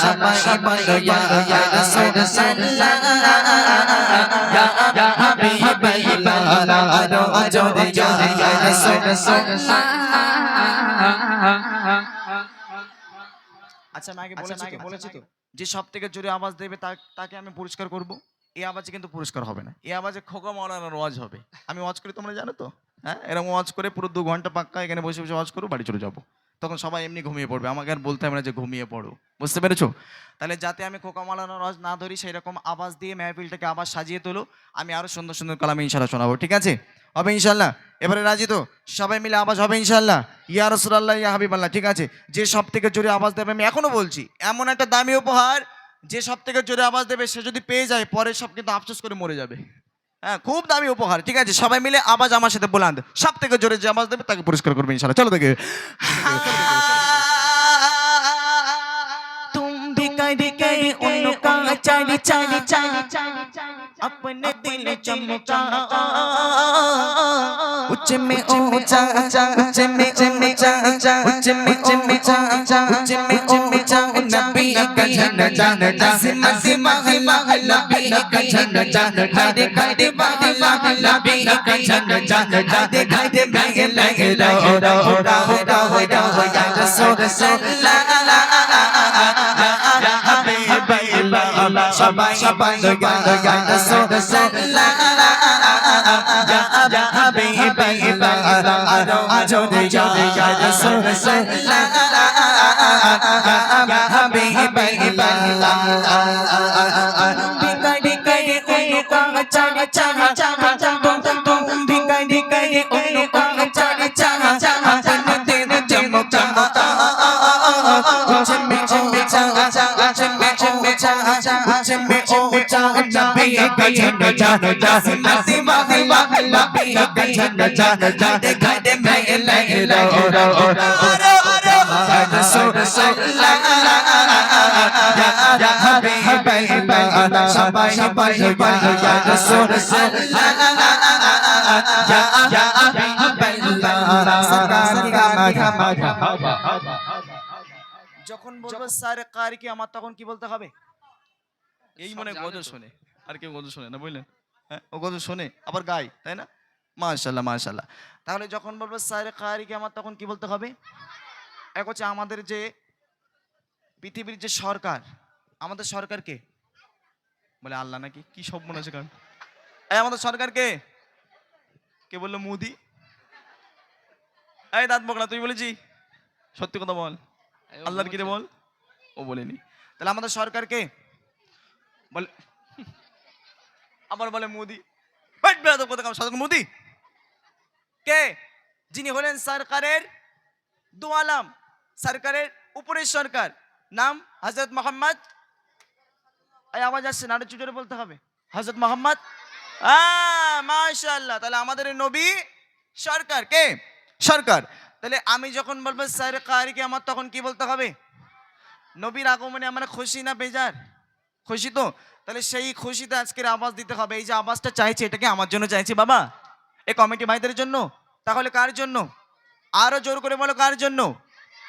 সবাই বলো ইয়া রাসূলুল্লাহ ইয়া হাবিবাল্লাহ আরও জোরে জোরে ইয়া রাসূলুল্লাহ আচ্ছা আমি আগে বলেছি আগে বলেছি তো? যে সব থেকে জোরে আওয়াজ দেবে তাকে আমি পুরস্কার করব। এই আওয়াজে কিন্তু পুরস্কার হবে না। এই আওয়াজে খোকা মাওলানার ওয়াজ হবে। আমি ওয়াজ করি, তোমরা জানো তো? হ্যাঁ? এরকম ওয়াজ করে পুরো দু ঘণ্টা পাক্কা এখানে বসে বসে ওয়াজ করো বাড়ি চলে যাব। তখন সবাই এমনি ঘুমিয়ে পড়বে। আমাকে আর বলতে হবে না যে ঘুমিয়ে পড়ো। বুঝতে পেরেছ? তাহলে যাতে আমি খোকা মাওলানার ওয়াজ না ধরি সেই রকম আওয়াজ দিয়ে মেহফিলটাকে আবার সাজিয়ে তোলো। আমি আরও সুন্দর সুন্দর কালামে ইনশাল্লাহ শোনাবো। ঠিক আছে? হবে ইনশাল্লাহ এবারে রাজি তো? সবাই মিলে আওয়াজ হবে ইনশাল্লাহ ইয়া রসুল্লাহ ইয়া হাবিবাল্লাহ, ঠিক আছে? যে সব থেকে জোরে আওয়াজ দেবে, আমি এখনও বলছি, এমন একটা দামি উপহার, যে সব থেকে জোরে আওয়াজ দেবে, সে যদি পেয়ে যায় পরে সব কিন্তু আফসোস করে মরে যাবে। হ্যাঁ খুব দামি উপহার, ঠিক আছে? সবাই মিলে আওয়াজ আমার সাথে বলান সব থেকে জোরে যে আওয়াজ দেবে, তাকে পুরস্কার করবে ইনশাল্লাহ চলো দেখে। उनका चढ़ चढ़ चढ़ अपने दिल चमका उच्च में ऊंचा उच्च में ऊंचा उच्च में ऊंचा उच्च में ऊंचा नबी का झंडा नसीम नसीम महला नबी का झंडा हरे हरे महला नबी का झंडा हरे हरे महला रो रो रो रो रो रो या रसूल সবাই সবাই গান গান সো লা লা ya ya habibi ba aro ajo de ya ya so so la la la ya ya habibi ba la la la bikai bikai unu ka cha cha कुछ में ऊंचा नबी का झंडा नसी महला नबी का झंडा घड़े घड़े में लहरा रो रो रो সবাই সবাই যখন বলবো স্যার কার কি আমার তখন কি বলতে হবে এই মনে গজল শোনে। আর কেউ গজল শোনে না বুঝলেন? হ্যাঁ ও গজল শোনে আবার গায় তাই না? মাশাল্লাহ মাশাল্লাহ তাহলে যখন বলব স্যার কার কি আমার? তখন কি বলতে হবে? এক হচ্ছে আমাদের যে পৃথিবীর যে সরকার আমাদের সরকার কে? বলে আল্লাহ নাকি কি সব মনে আছে কারণ এই আমাদের সরকার কে? কে বলল মোদি? এই দাঁত বকলা তুই বলেছি। সত্যি কথা বল। আল্লাহর কিরে বল? ও বলেনি। তাহলে আমাদের সরকার কে? বলে, আবার বলে মোদি। মোদি? কে? যিনি হলেন সরকারের দু আলাম সরকারের উপরের সরকার। নাম হজরত মোহাম্মদ। আওয়াজ আসছে না চুজোরে বলতে হবে। হজরত মোহাম্মদ? মাশাল্লাহ তাহলে আমাদের নবী সরকার। কে? সরকার। তাহলে আমি যখন বলব স্যার কারিকে আমার তখন কি বলতে হবে? নবীর আগমনে আমরা খুশি না বেজার? খুশি তো? তাহলে সেই খুশিতে আজকের আওয়াজ দিতে হবে। এই যে আওয়াজটা চাইছে, এটাকে আমার জন্য চাইছে বাবা। এ কমিটি ভাইদের জন্য? তাহলে কার জন্য? আরও জোর করে বলো, কার জন্য?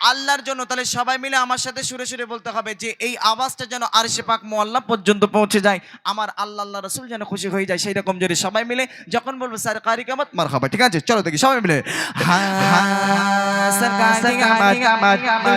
আল্লাহর জন্য তাহলে সবাই মিলে আমার সাথে সুরে সুরে বলতে হবে যে এই আওয়াজটা যেন আরশে পাক মোয়াল্লা পর্যন্ত পৌঁছে যায় আমার আল্লাহ আল্লাহ রসুল যেন খুশি হয়ে যায় সেই রকম যদি সবাই মিলে যখন বলব স্যার কারি কামাত মার খাবা ঠিক আছে চলো দেখি সবাই মিলে কামাত কামাত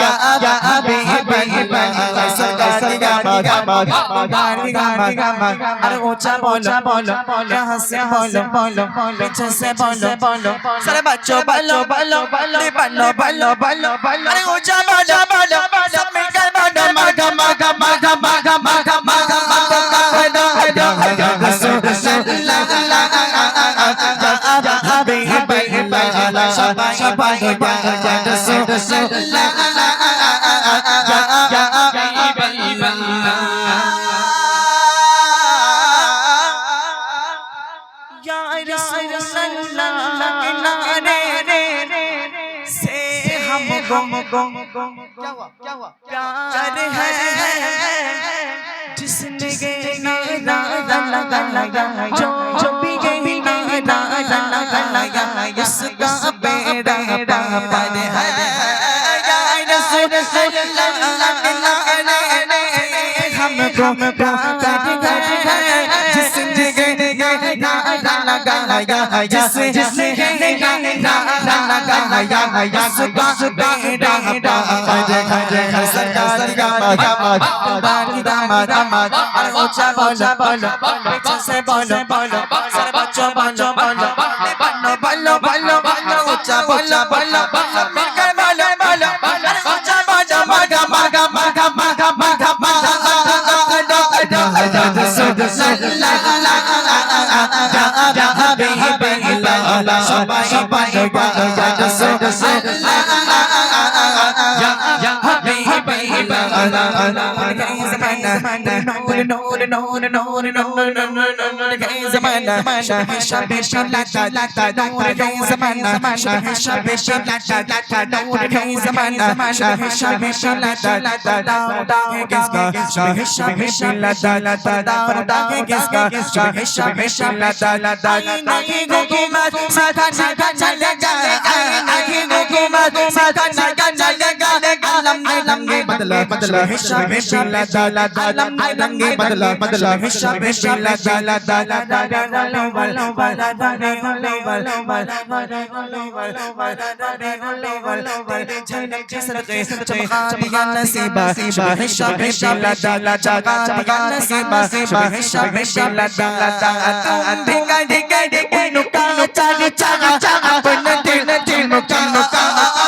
या या हबीबी ला सरकार का बात गाड़ी गाड़ी गामा अरे ऊंचा बोलो बोलो यहाँ से बोलो बोलो पीछे से बोलो बोलो सारे बच्चों बोलो बोलो बोलो बोलो बोलो बोलो बोलो अरे ऊंचा बोलो बोलो या हबीबी ला शबाई शबाई या या रसूल ला ला या या हबीबी या रसूलल्लाह के नारे से हमको क्या हुआ क्या हुआ प्यार है जिसने ये नारा लगाया जो जो भी ये नारा लगाया उसका बेड़ा पार है या रसूलल्लाह के नारे से हमको प्यार है जिसने ये नारा लगाया जिसने जिसने नारा लगाया उसका बेड़ा पार है सरकार का दामाद बारी दामाद दामाद अरे ऊंचा बोलो बोलो पीछे से बोलो बोलो বানো বানো বানো বানো বানো বানো উচ্চা বানো বানো বানো মেঘা বানো বানো বানো উচ্চা বানো মাগা মাগা মাগা মাগা মাগা মাগা সবাই সবাই সবাই সাধা সাধা চলে যায় আগে গোকুমা সাধা بدلا بدلا حساب بلا دالا دالا رنگ بدلا بدلا حساب بلا دالا دالا چمکا نصیبا حساب بلا دالا چمکا نصیبا حساب بلا دالا دالا ڈھنگا ڈھنگا ڈھنگا نکا چاگا چاگا چاگا بنا دل دل نکا نکا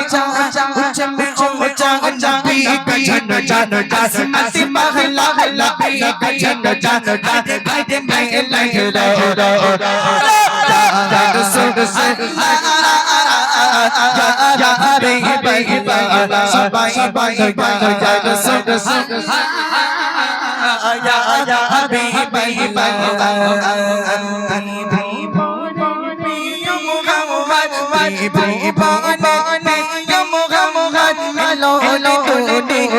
हिस्सा हिस्सा हिस्सा ला दाला दाला ढिंगा ढिंगा ढिंगा नुका चागा चागा चागा बन दिल दिल नुका नुका चम्मे चम्मे चागा चागा चम्मे चम्मे चागा चागा पी जन जन दास मसी महला हला पी जन जन दास गाइड में लग रो रो रो या रसूल या या हबीबी सबाई सबाई या रसूल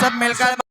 सब मिलकर